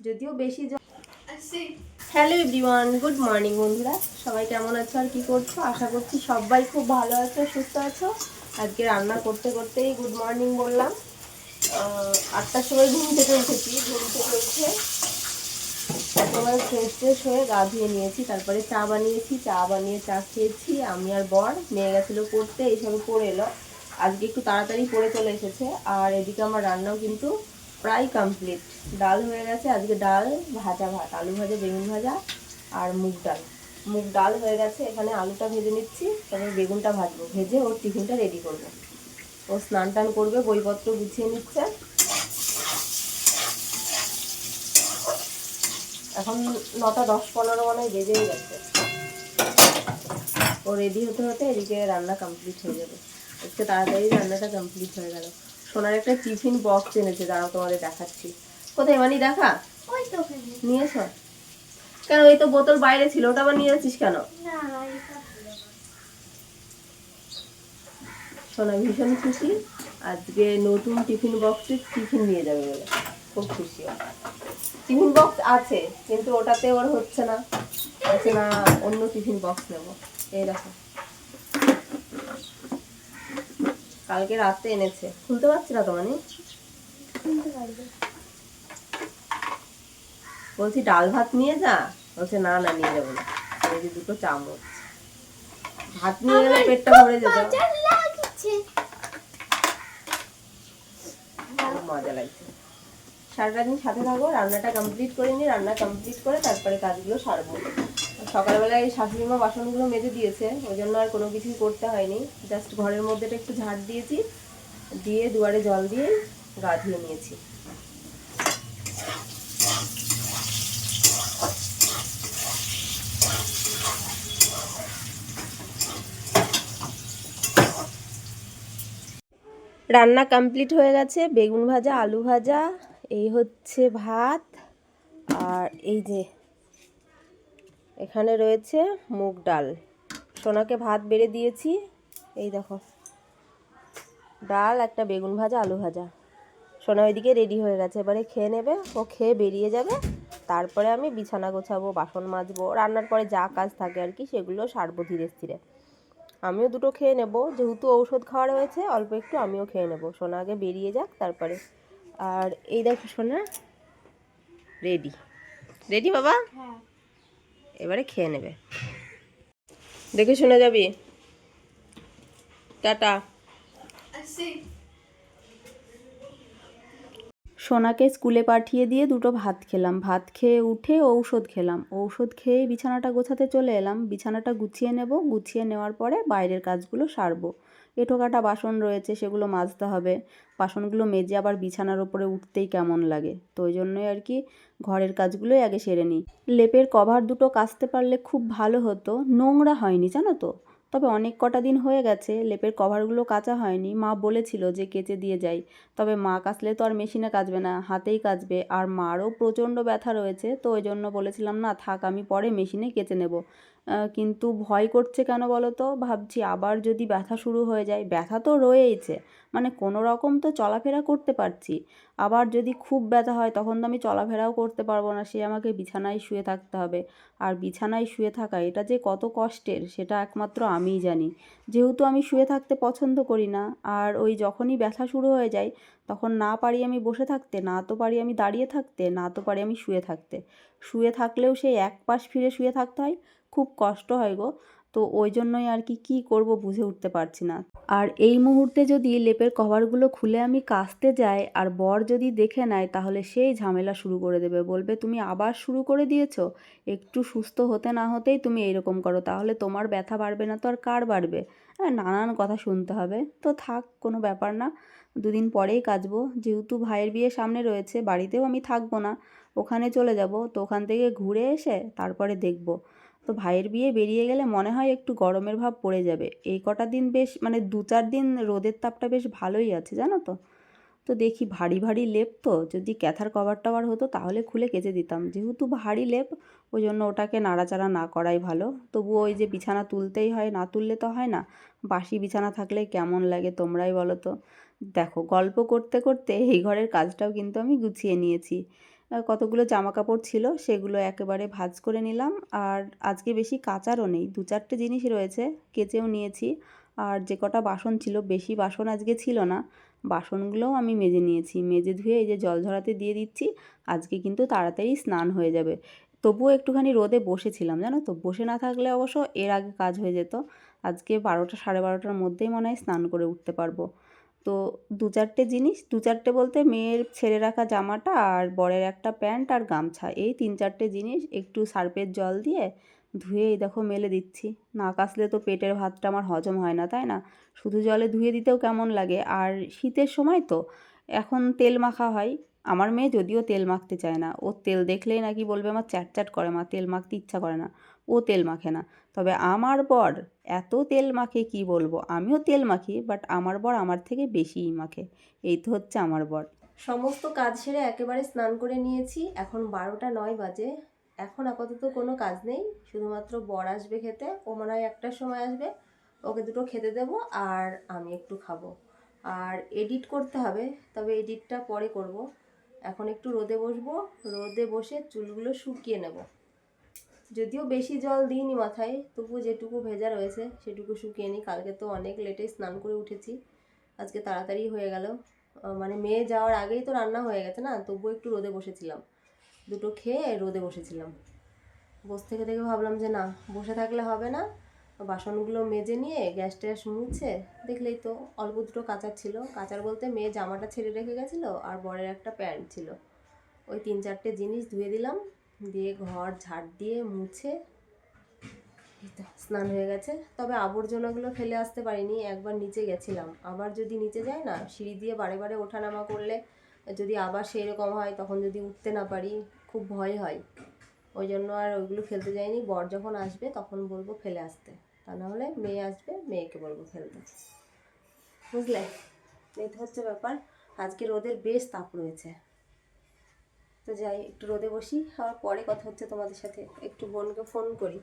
যদিও বেশি hello everyone good morning বন্ধুরা। সবাই কেমন আছো আর কি করছ? আশা করছি সবাই খুব ভালো আছো সুস্থ আছো। আজকে রান্না করতে করতেই গুড মর্নিং বললাম। আটটার সময় ঘুম থেকে উঠেছি। ঘুম থেকে উঠে একেবারে ফ্রেশ ফ্রেশ হয়ে গা ধুয়ে নিয়েছি তারপরে চা বানিয়েছি। চা বানিয়ে চা খেয়েছি আমি আর বর। মেয়ে গেছিল পড়তে এইসবে পড়ে এলো। আজকে একটু তাড়াতাড়ি পড়ে চলে এসেছে। আর এদিকে আমার রান্নাও কিন্তু প্রায় কমপ্লিট ডাল হয়ে গেছে, আজকে ডাল, ভাজা ভাত, আলু ভাজা, বেগুন ভাজা আর মুগ ডাল। মুগ ডাল হয়ে গেছে, এখানে আলুটা ভেজে নিচ্ছি, তারপরে বেগুনটা ভাজবো। ভেজে ওর টিফিনটা রেডি করব। ও স্নান টান করবে, বইপত্র গুছিয়ে নিচ্ছে। এখন নটা দশ পনেরো মনে বেজেই গেছে। ও রেডি হতে হতে এদিকে রান্না কমপ্লিট হয়ে যাবে। একটু তাড়াতাড়ি রান্নাটা কমপ্লিট হয়ে গেল। সোনার একটা টিফিন বক্স এনেছে দাঁড়াও তোমাদের দেখাচ্ছি। কোথায় মানে দেখা? ওই তো নিয়েছ? কেন ওই তো বোতল বাইরে ছিল ওটা আবার নিয়ে যাচ্ছিস কেন? সোনা ভীষণ খুশি। আজকে নতুন টিফিন বক্সে টিফিন নিয়ে যাবে বলে। খুব খুশি টিফিন বক্স আছে কিন্তু ওটাতে ওর হচ্ছে না। হচ্ছে না অন্য টিফিন বক্স নেব। এই দেখো। কালকে রাতে এনেছে। খুলতে পারছি না তো মানে? বলছি ডাল ভাত নিয়ে যা। বলছে না না নিয়ে যাব না। এই যে দুটো চামচ। ভাত নিয়ে গেলে পেটটা ভরে যেত মজা লাগছে। সারাটা দিন সাথে থাকো রান্নাটা কমপ্লিট করে নি রান্না কমপ্লিট করে তারপরে কাজগুলো সারবো। সকালবেলায় এই শাশুড়ি মা বাসনগুলো মেজে দিয়েছে, ওই জন্য আর কোনো কিছুই করতে হয়নি। জাস্ট ঘরের মধ্যেটা একটু ঝাড় দিয়েছি, দিয়ে দুয়ারে জল দিয়ে গা ধুয়ে নিয়েছি। রান্না কমপ্লিট হয়ে গেছে, বেগুন ভাজা, আলু ভাজা, এই হচ্ছে ভাত, আর এই যে এখানে রয়েছে মুগ ডাল। সোনাকে ভাত বেড়ে দিয়েছি। এই দেখো। ডাল, একটা বেগুন ভাজা, আলু ভাজা। সোনা ওইদিকে রেডি হয়ে গেছে। এবারে খেয়ে নেবে। ও খেয়ে বেরিয়ে যাবে। তারপরে আমি বিছানা গোছাবো, বাসন মাজবো। রান্নার পরে যা কাজ থাকে আর কি, সেগুলো সারবো ধীরে ধীরে আমিও দুটো খেয়ে নেব। যেহেতু ঔষধ খাওয়া রয়েছে, অল্প একটু আমিও খেয়ে নেব। সোনা আগে বেরিয়ে যাক, তারপরে। আর এই দেখো সোনা রেডি রেডি বাবা? হ্যাঁ। এবারে খেয়ে নেবে। দেখে শুনে যাবি। টাটা। সোনাকে স্কুলে পাঠিয়ে দিয়ে দুটো ভাত খেলাম। ভাত খেয়ে উঠে ঔষধ খেলাম। ঔষধ খেয়ে বিছানাটা গোছাতে চলে এলাম। বিছানাটা গুছিয়ে নেব। গুছিয়ে নেওয়ার পরে বাইরের কাজগুলো সারবো। এঁটো কাটা বাসন রয়েছে, সেগুলো মাজতে হবে। বাসনগুলো মেজে আবার বিছানার ওপরে উঠতেই কেমন লাগে। তো ওই জন্যই আর কি ঘরের কাজগুলোই আগে সেরে নিই। লেপের কভার দুটো কাচতে পারলে খুব ভালো হতো। নোংরা হয়নি, জানো তো? তবে অনেক কটা দিন হয়ে গেছে, লেপের কভারগুলো কাচা হয়নি। মা বলেছিল যে কেচে দিয়ে যাই। তবে মা কাচলে তো আর মেশিনে কাচবে না, হাতেই কাচবে। আর মারও প্রচণ্ড ব্যথা রয়েছে, তো ওই জন্য বলেছিলাম, না, থাক, আমি পরে মেশিনে কেচে নেব। কিন্তু ভয় করছে কেন বলো তো? ভাবছি আবার যদি ব্যথা শুরু হয়ে যায়, ব্যথা তো রয়েইছে মানে কোনো রকম তো চলাফেরা করতে পারছি। আবার যদি খুব ব্যথা হয়, তখন তো আমি চলাফেরাও করতে পারব না, সে আমাকে বিছানায় শুয়ে থাকতে হবে। আর বিছানায় শুয়ে থাকা, এটা যে কত কষ্টের, সেটা একমাত্র আমিই জানি। যেহেতু আমি শুয়ে থাকতে পছন্দ করি না, আর ওই যখনই ব্যথা শুরু হয়ে যায়, তখন না পারি আমি বসে থাকতে, না তো পারি আমি দাঁড়িয়ে থাকতে, না তো পারি আমি শুয়ে থাকতে। শুয়ে থাকলেও সেই এক পাশ ফিরে শুয়ে থাকতে হয় খুব কষ্ট হয় গো। তো ওই জন্যই আর কি, কী করব বুঝে উঠতে পারছি না। আর এই মুহূর্তে যদি লেপের কভারগুলো খুলে আমি কাচতে যাই আর বর যদি দেখে নেয়, তাহলে সেই ঝামেলা শুরু করে দেবে। বলবে, তুমি আবার শুরু করে দিয়েছ? একটু সুস্থ হতে না হতেই তুমি এইরকম করো, তাহলে তোমার ব্যথা বাড়বে না তো আর কার বাড়বে? হ্যাঁ নানান কথা শুনতে হবে। তো থাক, কোনো ব্যাপার না, দুদিন পরেই কাচবো। যেহেতু ভাইয়ের বিয়ে সামনে রয়েছে, বাড়িতেও আমি থাকব না, ওখানে চলে যাব। তো ওখান থেকে ঘুরে এসে তারপরে দেখব। তো ভাইয়ের বিয়ে বেরিয়ে গেলে মনে হয় একটু গরমের ভাব পড়ে যাবে। এই কটা দিন বেশ মানে দু চার দিন রোদের তাপটা বেশ ভালোই আছে, জানো তো? তো দেখি ভারী ভারী লেপ তো, যদি ক্যাথার কভার টভার হতো তাহলে খুলে কেচে দিতাম। যেহেতু ভারী লেপ, ওই জন্য ওটাকে নাড়াচাড়া না করাই ভালো। তবুও ওই যে বিছানা তুলতেই হয়, না তুললে তো হয় না। বাসি বিছানা থাকলে কেমন লাগে তোমরাই বলো তো? দেখো, গল্প করতে করতে এই ঘরের কাজটাও কিন্তু আমি গুছিয়ে নিয়েছি। কতগুলো জামা কাপড় ছিল সেগুলো একেবারে ভাঁজ করে নিলাম। আর আজকে বেশি কাচারও নেই, দু চারটে জিনিস রয়েছে কেচেও নিয়েছি। আর যে কটা বাসন ছিল, বেশি বাসন আজকে ছিল না, বাসনগুলোও আমি মেজে নিয়েছি। মেজে ধুয়ে এই যে জল ঝরাতে দিয়ে দিচ্ছি, আজকে কিন্তু তাড়াতাড়ি স্নান হয়ে যাবে। তবুও একটুখানি রোদে বসেছিলাম, জানো তো? বসে না থাকলে অবশ্য এর আগে কাজ হয়ে যেত। আজকে বারোটা, সাড়ে বারোটার মধ্যেই মনে হয় স্নান করে উঠতে পারব। তো দু চারটে জিনিস দু চারটে বলতে মেয়ের ছেড়ে রাখা জামাটা আর বরের একটা প্যান্ট আর গামছা। এই তিন চারটে জিনিস একটু সার্পের জল দিয়ে ধুয়ে এই দেখো মেলে দিচ্ছি। না কাশলে তো পেটের ভাতটা আমার হজম হয় না, তাই না? শুধু জলে ধুয়ে দিতেও কেমন লাগে। আর শীতের সময় তো এখন তেল মাখা হয়। আমার মেয়ে যদিও তেল মাখতে চায় না। ও তেল দেখলেই নাকি বলবে আমার চ্যাট চ্যাট করে, মা, তেল মাখতে ইচ্ছা করে না। ও তেল মাখে না। তবে আমার বর এত তেল মাখে কি বলব? আমিও তেল মাখি বাট আমার বর আমার থেকে বেশিই মাখে। এই তো হচ্ছে আমার বর। সমস্ত কাজ সেরে একেবারে স্নান করে নিয়েছি। এখন বারোটা নয় বাজে। এখন আপাতত কোনো কাজ নেই। শুধুমাত্র বর আসবে খেতে। ও মনে হয় একটার সময় আসবে। ওকে দুটো খেতে দেব আর আমি একটু খাব। আর এডিট করতে হবে, তবে এডিটটা পরে করব। এখন একটু রোদে বসবো। রোদে বসে চুলগুলো শুকিয়ে নেব। যদিও বেশি জল দিইনি মাথায়, তবু যেটুকু ভেজা রয়েছে সেটুকু শুকিয়ে নিই। কালকে তো অনেক লেটে স্নান করে উঠেছি, আজকে তাড়াতাড়ি হয়ে গেল। মানে মেয়ে যাওয়ার আগেই তো রান্না হয়ে গেছে না, তবুও একটু রোদে বসেছিলাম। দুটো খেয়ে রোদে বসেছিলাম। বসে থেকে থেকে ভাবলাম যে না, বসে থাকলে হবে না। বাসনগুলো মেজে নিয়ে গ্যাস ট্যাস মুছে দেখলেই তো অল্প দুটো কাচার ছিল। কাচার বলতে মেয়ে জামাটা ছেড়ে রেখে গেছিল আর বরের একটা প্যান্ট ছিল। ওই তিন চারটে জিনিস ধুয়ে দিলাম, দিয়ে ঘর ঝাড় দিয়ে মুছে স্নান হয়ে গেছে। তবে আবর্জনাগুলো ফেলে আসতে পারিনি, একবার নিচে গেছিলাম। আবার যদি নিচে যায় না, সিঁড়ি দিয়ে বারে বারে ওঠানামা করলে যদি আবার সেই রকম হয়, তখন যদি উঠতে না পারি, খুব ভয় হয়। ওই জন্য আর ওইগুলো ফেলতে যাইনি। বর যখন আসবে, তখন বলব ফেলে আসতে। তা নাহলে মেয়ে আসবে, মেয়েকে বলব ফেলতে বুঝলে? তো হচ্ছে ব্যাপার। আজকে রোদের বেশ তাপ রয়েছে। তো যাই, একটু রোদে বসি। আবার পরে কথা হচ্ছে তোমাদের সাথে। একটু বোনকে ফোন করি।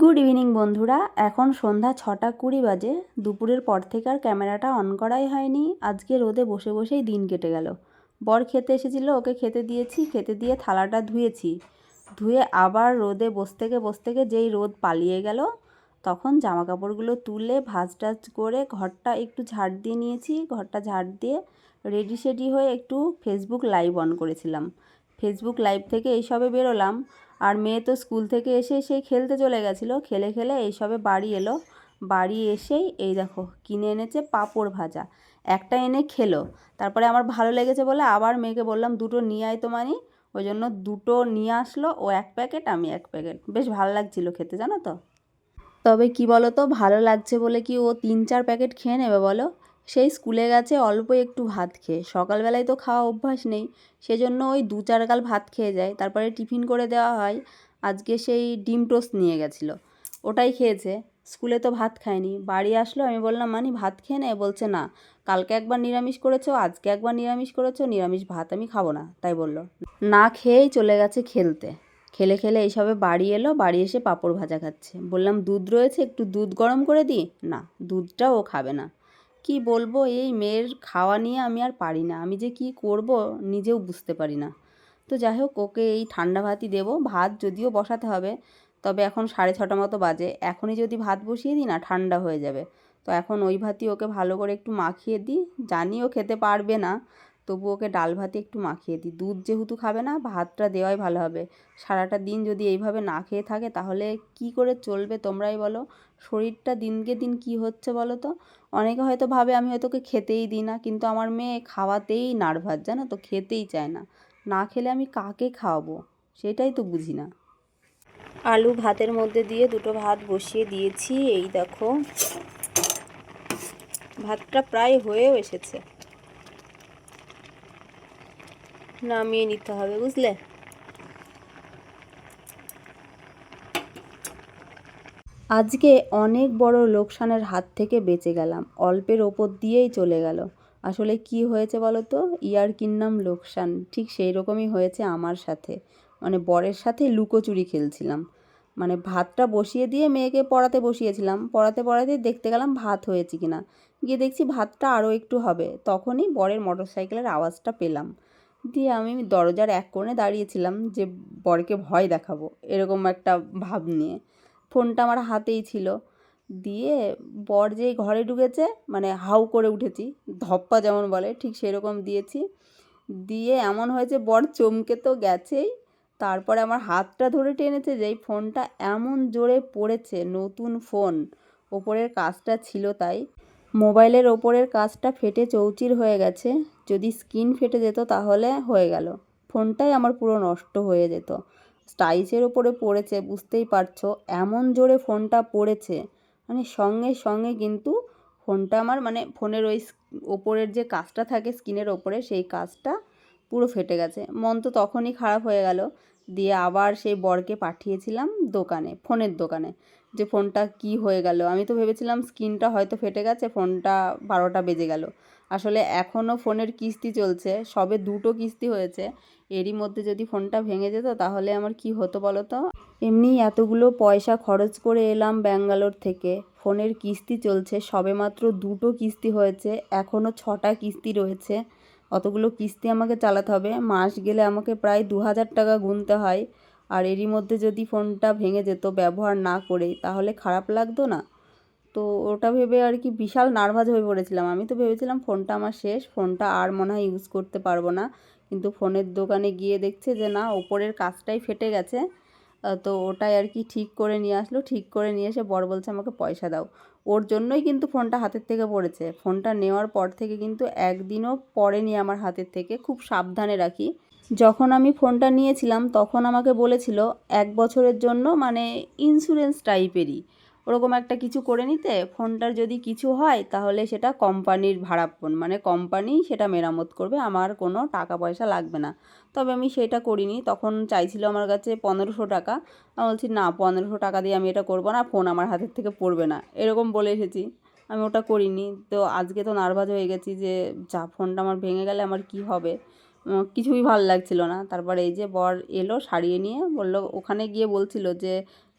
গুড ইভিনিং বন্ধুরা। এখন সন্ধ্যা ছটা কুড়ি বাজে। দুপুরের পর থেকে আর ক্যামেরাটা অন করাই হয়নি। আজকে রোদে বসে বসেই দিন কেটে গেল। বর খেতে এসেছিল, ওকে খেতে দিয়েছি। খেতে দিয়ে থালাটা ধুয়েছি। ধুয়ে আবার রোদে বসে থেকে বসে থেকে যেই রোদ পালিয়ে গেল, তখন জামা কাপড়গুলো তুলে ভাজ টাজ করে ঘরটা একটু ঝাড় দিয়ে নিয়েছি। ঘরটা ঝাড় দিয়ে রেডি সেডি হয়ে একটু ফেসবুক লাইভ অন করেছিলাম। ফেসবুক লাইভ থেকে এইসবে বেরোলাম। আর মেয়ে তো স্কুল থেকে এসে সেই খেলতে চলে গেছিল। খেলে খেলে এইসবে বাড়ি এলো। বাড়ি এসেই এই দেখো, কিনে এনেছে পাঁপড় ভাজা। একটা এনে খেলো। তারপরে আমার ভালো লেগেছে বলে আবার মেয়েকে বললাম, দুটো নিয়ে আয় তো মানি। ওই জন্য দুটো নিয়ে আসলো, ও এক প্যাকেট, আমি এক প্যাকেট। বেশ ভালো লাগছিল খেতে, জানো তো? তবে কি বলো তো ভালো লাগছে বলে কি ও তিন চার প্যাকেট খেয়ে নেবে বলো? সেই স্কুলে গেছে, অল্প একটু ভাত খেয়ে। সকালবেলায় তো খাওয়া অভ্যাস নেই, সেজন্য ওই দু চার গাল ভাত খেয়ে যায়। তারপরে টিফিন করে দেওয়া হয়। আজকে সেই ডিম টোস্ট নিয়ে গেছিল। ওটাই খেয়েছে। স্কুলে তো ভাত খায়নি। বাড়ি আসলো, আমি বললাম, মানি, ভাত খেয়ে নে। বলছে, না, কালকে একবার নিরামিষ করেছ, আজকে একবার নিরামিষ করেছ, নিরামিষ ভাত আমি খাব না। তাই বলল। না খেয়েই চলে গেছে খেলতে। খেলে খেলে এইসবে বাড়ি এলো, বাড়ি এসে পাঁপড় ভাজা খাচ্ছে। বললাম, দুধ রয়েছে, একটু দুধ গরম করে দিই? না দুধটাও ও খাবে না। কি বলব, এই মেয়ের খাওয়া নিয়ে আমি আর পারি না। আমি যে কি করব, নিজেও বুঝতে পারি না। তো যাই হোক, ওকে এই ঠান্ডা ভাতই দেবো। ভাত যদিও বসাতে হবে তবে এখন সাড়ে ছটা মতো বাজে। এখনই যদি ভাত বসিয়ে দিই না, ঠান্ডা হয়ে যাবে। তো এখন ওই ভাতই ওকে ভালো করে একটু মাখিয়ে দিই। জানি ও খেতে পারবে না, তবু ওকে ডাল ভাতে একটু মাখিয়ে দিই। দুধ যেহেতু খাবে না, ভাতটা দেওয়াই ভালো হবে। সারাটা দিন যদি এইভাবে না খেয়ে থাকে, তাহলে কি করে চলবে তোমরাই বলো? শরীরটা দিনকে দিন কি হচ্ছে বলো তো? অনেকে হয়তো ভাবে আমি হয়তো ওকে খেতেই দিই না, কিন্তু আমার মেয়ে খাওয়াতেই নার্ভাস, জানো তো? খেতেই চায় না। না খেলে আমি কাকে খাওয়াবো? সেটাই তো বুঝি না। আলু ভাতের মধ্যে দিয়ে দুটো ভাত বসিয়ে দিয়েছি, এই দেখো। ভাতটা প্রায় হয়েও এসেছে। নামিয়ে নিতে হবে, বুঝলে? আজকে অনেক বড় লোকসানের হাত থেকে বেঁচে গেলাম, অল্পের ওপর দিয়েই চলে গেল। আসলে কি হয়েছে বলো তো? ইয়ার কিনলাম লোকসান? ঠিক সেই রকমই হয়েছে আমার সাথে। মানে বরের সাথে লুকোচুরি খেলছিলাম। মানে ভাতটা বসিয়ে দিয়ে মেয়েকে পড়াতে বসিয়েছিলাম। পড়াতে পড়াতে দেখতে গেলাম ভাত হয়েছে কিনা। গিয়ে দেখছি ভাতটা আরও একটু হবে। তখনই বরের মোটর সাইকেলের আওয়াজটা পেলাম। দিয়ে আমি দরজার এক কোণে দাঁড়িয়েছিলাম যে বরকে ভয় দেখাবো, এরকম একটা ভাব নিয়ে। ফোনটা আমার হাতেই ছিল। দিয়ে বর যেই ঘরে ঢুকেছে মানে হাউ করে উঠেছি, ধপ্পা যেমন বলে, ঠিক সেরকম দিয়েছি। দিয়ে এমন হয়েছে বর চমকে তো গেছেই তারপরে আমার হাতটা ধরে টেনেছে যেই ফোনটা এমন জোরে পড়েছে, নতুন ফোন। ওপরের কাজটা ছিল তাই। মোবাইলের ওপরের কাজটা ফেটে চৌচির হয়ে গেছে। যদি স্ক্রিন ফেটে যেত তাহলে হয়ে গেল। ফোনটাই আমার পুরো নষ্ট হয়ে যেত। স্টাইচের ওপরে পড়েছে, বুঝতেই পারছ, এমন জোরে ফোনটা পড়েছে। মানে সঙ্গে সঙ্গে কিন্তু ফোনটা আমার মানে ফোনের ওই ওপরের যে কাজটা থাকে স্ক্রিনের ওপরে, সেই কাজটা পুরো ফেটে গেছে। মন তো তখনই খারাপ হয়ে গেল। দিয়ে আবার সেই বরকে পাঠিয়েছিলাম দোকানে, ফোনের দোকানে, যে ফোনটা কি হয়ে গেল। আমি তো ভেবেছিলাম স্ক্রিনটা হয়তো ফেটে গেছে, ফোনটা বারোটা বেজে গেল। আসলে এখনও ফোনের কিস্তি চলছে, সবে দুটো কিস্তি হয়েছে। এরই মধ্যে যদি ফোনটা ভেঙে যেত তাহলে আমার কি হতো বলো তো এমনি এতগুলো পয়সা খরচ করে এলাম ব্যাঙ্গালোর থেকে। ফোনের কিস্তি চলছে সবে মাত্র দুটো কিস্তি হয়েছে, এখনও ছটা কিস্তি রয়েছে। অতগুলো কিস্তি আমাকে চালাতে হবে। মাস গেলে আমাকে প্রায় দু হাজার টাকা গুনতে হয়। আর এরই মধ্যে যদি ফোনটা ভেঙে যেত ব্যবহার না করেই তাহলে খারাপ লাগতো না? তো ওটা ভেবে আর কি বিশাল নার্ভাস হয়ে পড়েছিলাম। আমি তো ভেবেছিলাম ফোনটা আমার শেষ, ফোনটা আর মনে হয় ইউজ করতে পারব না। কিন্তু ফোনের দোকানে গিয়ে দেখছে যে না, ওপরের কাজটাই ফেটে গেছে। তো ওটাই আর কি ঠিক করে নিয়ে আসলো। ঠিক করে নিয়ে এসে বর বলছে, আমাকে পয়সা দাও। ওর জন্যই কিন্তু ফোনটা হাতের থেকে পড়েছে। ফোনটা নেওয়ার পর থেকে কিন্তু একদিনও পড়েনি আমার হাতের থেকে, খুব সাবধানে রাখি। যখন আমি ফোনটা নিয়েছিলাম, তখন আমাকে বলেছিল, এক বছরের জন্য মানে ইন্স্যুরেন্স টাইপেরই ওরকম একটা কিছু করে নিতে, ফোনটার যদি কিছু হয়, তাহলে সেটা কোম্পানির ভাড়া ফোন। মানে কোম্পানি সেটা মেরামত করবে, আমার কোনো টাকা পয়সা লাগবে না। তবে আমি সেটা করিনি। তখন চাইছিল আমার কাছে পনেরোশো টাকা। আমি বলছি, না, পনেরোশো টাকা দিয়ে আমি এটা করব না, ফোন আমার হাতের থেকে পড়বে না। এরকম বলে এসেছি। আমি ওটা করিনি। তো আজকে তো নার্ভাস হয়ে গেছি যে, যা, ফোনটা আমার ভেঙে গেলে আমার কি হবে? কিছুই ভালো লাগছিল না। তারপরে এই যে বর এলো সারিয়ে নিয়ে, বলল, ওখানে গিয়ে বলছিল যে,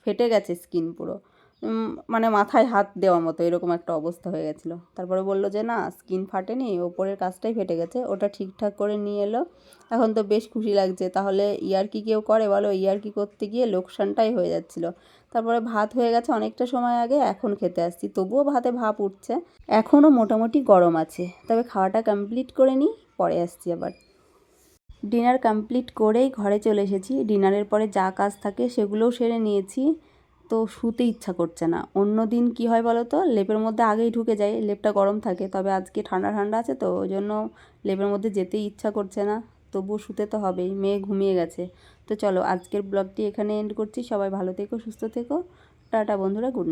ফেটে গেছে স্কিন পুরো। মানে মাথায় হাত দেওয়া মতো এরকম একটা অবস্থা হয়ে গেছিল। তারপরে বলল যে, না, স্কিন ফাটেনি, ওপরের কাজটাই ফেটে গেছে, ওটা ঠিকঠাক করে নিয়ে এলো। এখন তো বেশ খুশি লাগছে। তাহলে ইয়ার কি কেউ করে বলো? ইয়ার কি করতে গিয়ে লোকসানটাই হয়ে যাচ্ছিল? তারপরে ভাত হয়ে গেছে অনেকটা সময় আগে, এখন খেতে আসছি। তবুও ভাতে ভাপ উঠছে। এখনও মোটামুটি গরম আছে। তবে খাওয়াটা কমপ্লিট করে নিই, পরে আসছি আবার। ডিনার কমপ্লিট করেই ঘরে চলে এসেছি। ডিনারের পরে যা কাজ থাকে সেগুলোও সেরে নিয়েছি। তো শুতে ইচ্ছা করছে না। অন্য দিন কী হয় বলো তো? লেপের মধ্যে আগেই ঢুকে যায়। লেপটা গরম থাকে, তবে আজকে ঠান্ডা ঠান্ডা আছে তো, ওই জন্য লেপের মধ্যে যেতেই ইচ্ছা করছে না। তবুও শুতে তো হবেই, মেয়ে ঘুমিয়ে গেছে। তো চলো, আজকের ব্লগটি এখানে এন্ড করছি। সবাই ভালো থেকো, সুস্থ থেকো। টাটা বন্ধুরা, গুড